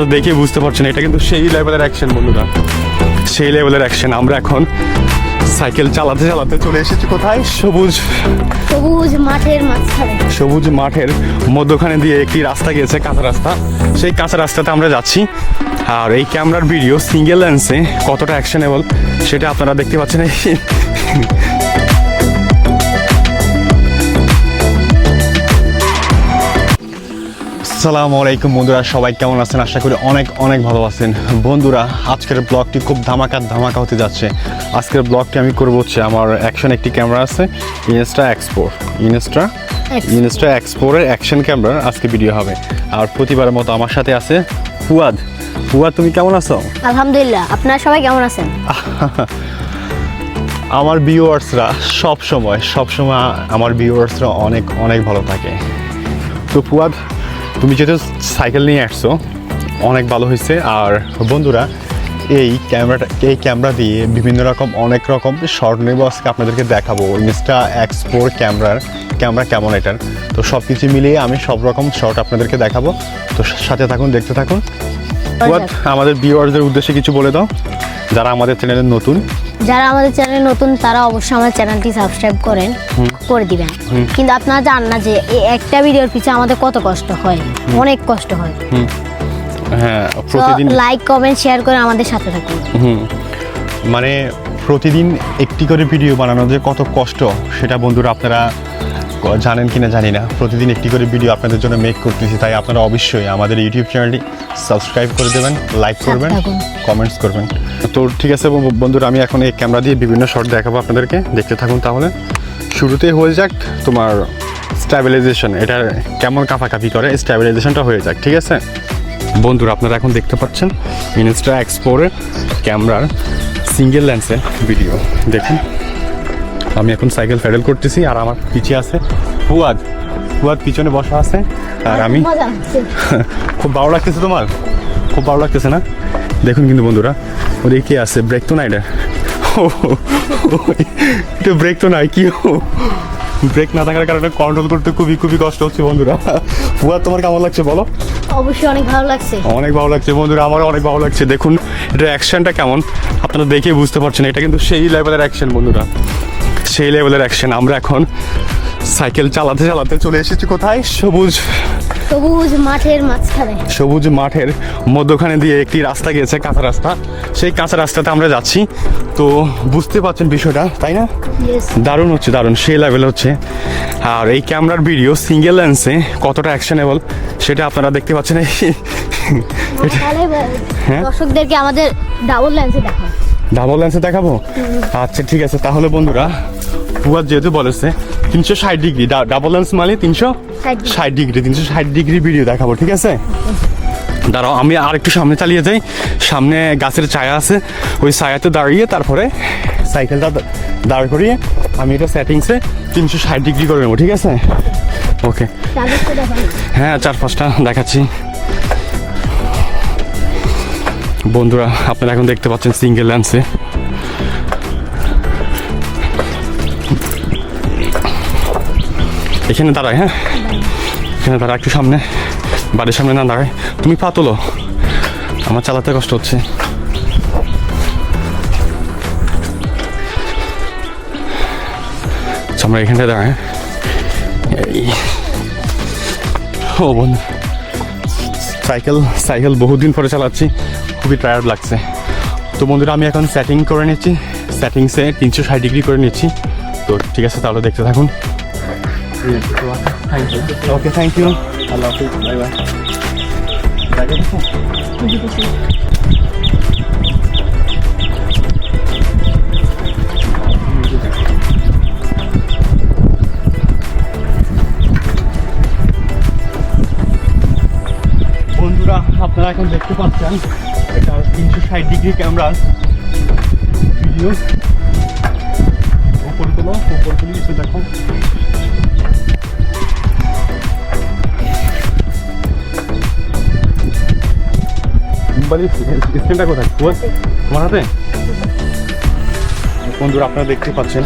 আপনারা দেখে বুঝতে পারছেন এটা কিন্তু সেই লেভেলের অ্যাকশন বন্ধুরা। সেই লেভেলের অ্যাকশন আমরা এখন সাইকেল চালাতে চালাতে চলে এসেছি কোথায়? সবুজ সবুজ মাঠের মাঝখানে। সবুজ মাঠের মধ্যখানে দিয়ে একটি রাস্তা গিয়েছে কাঁচা রাস্তা। সেই কাঁচা রাস্তাতে আমরা যাচ্ছি। আর এই ক্যামেরার ভিডিও সিঙ্গেল লেন্সে কতটা অ্যাকশনেবল সেটা আপনারা দেখতে পাচ্ছেন। আসসালামু আলাইকুম বন্ধুরা সবাই কেমন আছেন? আশা করি অনেক অনেক ভালো আছেন। বন্ধুরা আজকের ব্লগটি খুব ধামাকা ধামাকা হতে যাচ্ছে। আজকের ব্লগটি আমি করব হচ্ছে আমার অ্যাকশন একটি ক্যামেরা আছে ইনস্টা এক্সপোর ইনস্টা ইনস্টা এক্সপোরের অ্যাকশন ক্যামেরার আজকে ভিডিও হবে। আর প্রতিবারের মতো আমার সাথে আছে ফুয়াদ। ফুয়াদ তুমি কেমন আছো? আলহামদুলিল্লাহ আপনারা সবাই কেমন আছেন? আমার ভিউয়ার্সরা সব সময় সব সময় আমার ভিউয়ার্সরা অনেক অনেক ভালো থাকে। তো ফুয়াদ তুমি যেহেতু সাইকেল নিয়ে আসছো অনেক ভালো হয়েছে। আর বন্ধুরা এই ক্যামেরাটা এই ক্যামেরা দিয়ে বিভিন্ন রকম অনেক রকম শর্ট নেব আজকে আপনাদেরকে দেখাবো। ইনস্টা এক্সপোর ক্যামেরার ক্যামেরা কেমন এটার? তো সব কিছু মিলিয়ে আমি সব রকম শর্ট আপনাদেরকে দেখাবো। তো সাথে থাকুন দেখতে থাকুন। আমাদের ভিউয়ার্সদের উদ্দেশ্যে কিছু বলে দাও। যারা আমাদের চ্যানেলে নতুন যারা আমাদের চ্যানেলে নতুন তারা অবশ্যই আমাদের চ্যানেলটি সাবস্ক্রাইব করেন করে দিবেন। কিন্তু আপনারা জান না যে এই একটা ভিডিওর পিছনে আমাদের কত কষ্ট হয় অনেক কষ্ট হয়। হ্যাঁ প্রতিদিন লাইক কমেন্ট শেয়ার করে আমাদের সাথে থাকুন। মানে প্রতিদিন একটি করে ভিডিও বানানো যে কত কষ্ট সেটা বন্ধুরা আপনারা ক- কি না জানি না। প্রতিদিন একটি করে ভিডিও আপনাদের জন্য মেক করতেছি তাই আপনারা অবশ্যই আমাদের ইউটিউব চ্যানেলটি সাবস্ক্রাইব করে দেবেন লাইক করবেন কমেন্টস করবেন। তো ঠিক আছে বন্ধুরা আমি এখন এই ক্যামেরা দিয়ে বিভিন্ন শট দেখাবো আপনাদেরকে। দেখতে থাকুন তাহলে। শুরুতে হয়ে যাক তোমার স্ট্যাবিলাইজেশন এটা কেমন কাঁপাকাঁপি করে স্ট্যাবিলাইজেশনটা হয়ে যাক ঠিক আছে? বন্ধুরা আপনারা এখন দেখতে পাচ্ছেন ইনস্টা এক্সপোরের ক্যামেরার সিঙ্গেল লেন্সের ভিডিও দেখুন। আমি এখন সাইকেল প্যাডেল করতেছি আর আমার পিছিয়ে আছে ফুয়াদ। ফুয়াদ পিছনে বসা আছে। আর আমি খুব ভালো লাগতেছে তোমার? খুব ভালো লাগতেছে না? দেখুন কিন্তু বন্ধুরা ওদের কে আছে? ব্রেক তো নাই এটা এটা ব্রেক তো নাই কি ব্রেক না থাকার কারণে কন্ট্রোল করতে খুবই খুবই কষ্ট হচ্ছে বন্ধুরা। ফুয়াদ তোমার কেমন লাগছে বলো? অবশ্যই অনেক ভালো লাগছে। অনেক ভালো লাগছে বন্ধুরা আমারও অনেক ভালো লাগছে। দেখুন এটা অ্যাকশনটা কেমন? আপনারা দেখে বুঝতে পারছেন এটা কিন্তু সেই লেভেলের অ্যাকশন বন্ধুরা। সেই লেভেলের অ্যাকশন আমরা এখন সাইকেল চালাতে চালাতে চলে এসেছি কোথায়? সবুজ সবুজ মাঠের মাঝখানে। সবুজ মাঠের মধ্যখানে দিয়ে একটি রাস্তা গিয়েছে কাঁচা রাস্তা। সেই কাঁচা রাস্তাতে আমরা যাচ্ছি। তো বুঝতে পারছেন বিষয়টা তাই না? দারুণ হচ্ছে দারুণ। সেই লেভেল হচ্ছে। আর এই ক্যামেরার ভিডিও সিঙ্গেল লেন্সে কতটা অ্যাকশনেবল সেটা আপনারা দেখতে পাচ্ছেন। এই হ্যাঁ? দর্শকদেরকে আমাদের ডাবল লেন্সে ডাবল লেন্সে দেখাবো? আচ্ছা ঠিক আছে। তাহলে বন্ধুরা পুয়ার যেহেতু বলেছে তিনশো ষাট ডিগ্রি ডাবল লেন্স মানে তিনশো ষাট ডিগ্রি। তিনশো ষাট ডিগ্রি ভিডিও দেখাবো ঠিক আছে? দাঁড়াও আমি আর একটু সামনে চালিয়ে যাই। সামনে গাছের ছায়া আছে ওই ছায়াতে দাঁড়িয়ে তারপরে সাইকেলটা দাঁড় করিয়ে আমি এটা সেটিংসে তিনশো ষাট ডিগ্রি করে নেব ঠিক আছে? ওকে হ্যাঁ চার পাঁচটা দেখাচ্ছি। বন্ধুরা আপনারা এখন দেখতে পাচ্ছেন সিঙ্গেল ল্যান্সে এখানে দাঁড়ায় হ্যাঁ? এখানে দাঁড়া একটু সামনে। বাড়ির সামনে না দাঁড়ায়। তুমি পা তোলো। আমার চালাতে কষ্ট হচ্ছে। আচ্ছা, আমরা এখানটায় দাঁড়ায় এই। ও বন্ধু। সাইকেল সাইকেল বহুদিন পরে চালাচ্ছি। খুবই টায়ার্ড লাগছে। তো বন্ধুরা, আমি এখন সেটিং করে নিচ্ছি। সেটিংসে তিনশো ষাট ডিগ্রি করে নিচ্ছি। তো ঠিক আছে, তাহলে দেখতে থাকুন। ওকে থ্যাংক ইউ আল্লাহ আপনারা এখন দেখতে পাচ্ছেন এটা তিনশো ষাট ডিগ্রি ক্যামেরার ভিডিও উপরে তোলো উপরে তুলে এসে দেখো। স্ক্রিনটা কোথায়? তোমার হাতে? বন্ধুরা আপনারা দেখতে পাচ্ছেন।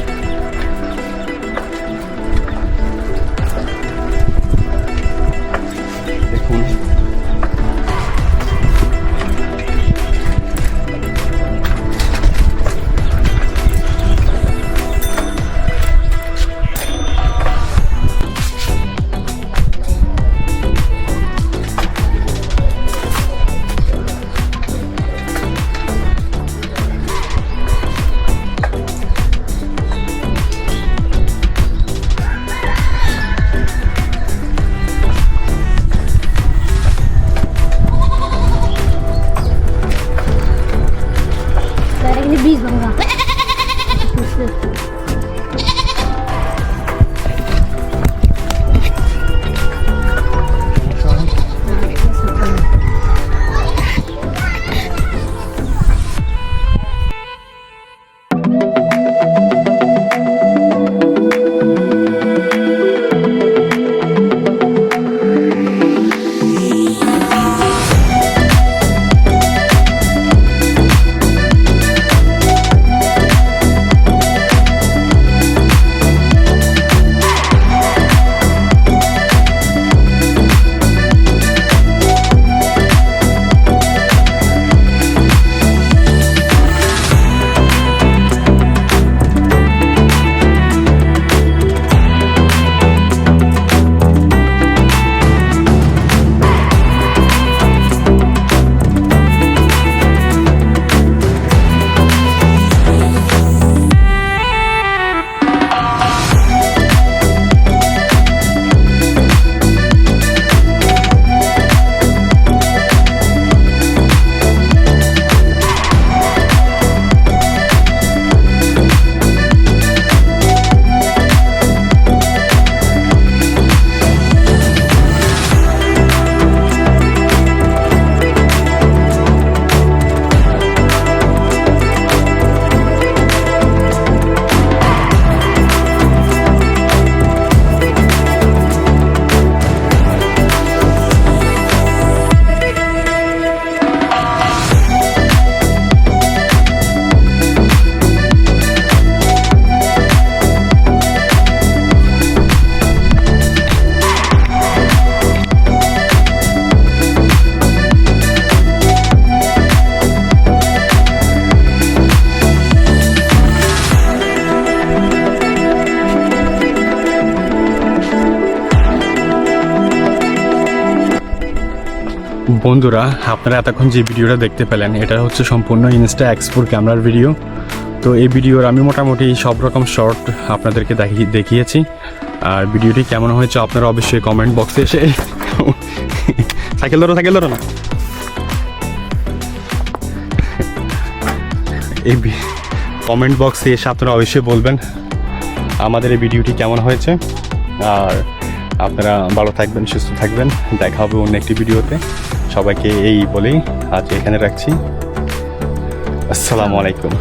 বন্ধুরা, আপনারা এতক্ষণ যে ভিডিওটা দেখতে পেলেন, এটা হচ্ছে সম্পূর্ণ ইনস্টা এক্সপোর ক্যামেরার ভিডিও তো এই ভিডিওর আমি মোটামুটি সব রকম শর্ট আপনাদেরকে দেখিয়ে দেখিয়েছি। আর ভিডিওটি কেমন হয়েছে আপনারা অবশ্যই কমেন্ট বক্সে এসে সাইকেল ধরো সাইকেল ধরো না। এই কমেন্ট বক্সে এসে আপনারা অবশ্যই বলবেন আমাদের এই ভিডিওটি কেমন হয়েছে। আর আপনারা ভালো থাকবেন, সুস্থ থাকবেন। দেখা হবে অন্য একটি ভিডিওতে। সবাইকে এই বলেই আজ এখানে রাখছি। আসসালামু আলাইকুম।